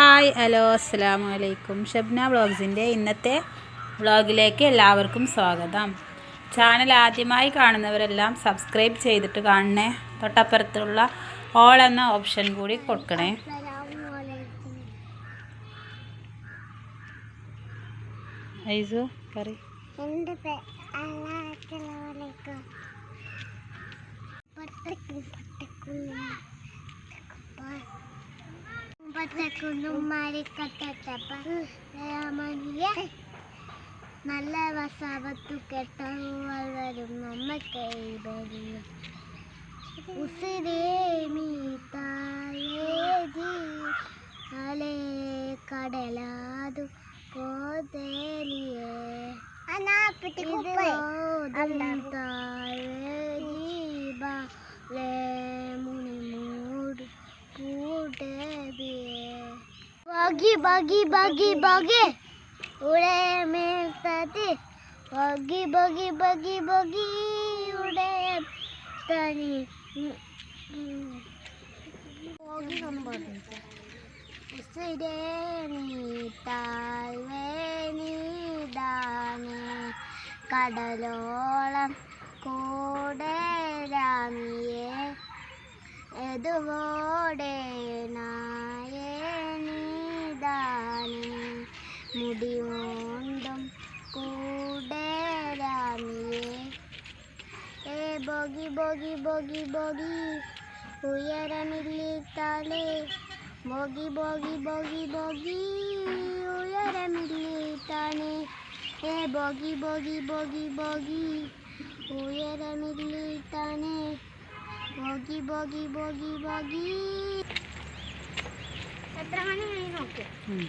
Hi hello അസ്സാം വലൈക്കും ഷബ്ന വ്ളോഗ്സിന്റെ ഇന്നത്തെ വ്ളോഗിലേക്ക് എല്ലാവർക്കും സ്വാഗതം. ചാനൽ ആദ്യമായി കാണുന്നവരെല്ലാം സബ്സ്ക്രൈബ് ചെയ്തിട്ട് കാണണേ. തൊട്ടപ്പുറത്തുള്ള ഓൾ എന്ന ഓപ്ഷൻ കൂടി കൊടുക്കണേ. കറി മാറിക്കട്ടപ്പമനിയ നല്ല വസാവത്തു കെട്ടവൾ വരും നമ്മ കൈബരിയ ഉസിരേ മീതാലേജി അലേ കടലാതു കോതലിയേ बगी ബഗി ബഗി ബഗി ബഗി. ഉടേ മേത്തതി ബഗി ബഗി ബഗി ബഗി. ഉടേ തനി ബോഗി സമ്പത്തിരേ നീത്താൽവേ നീതാനേ കടലോളം കൂടെ രാമിയെ എതുവോടേ നാ ഏ ബോഗി ബോഗി ബോഗി ബോഗി ഉയരമില്ലിത്താലേ ബോഗി ബോഗി ബോഗി ബോഗി ഉയരമില്ലിത്താനേ ഏ ബോഗി ബോഗി ബോഗി ബോഗി ഉയരമില്ലിത്താനേ ബോഗി ബോഗി ബോഗി ബോഗി എത്ര മണി നോക്കിയോ ഉം.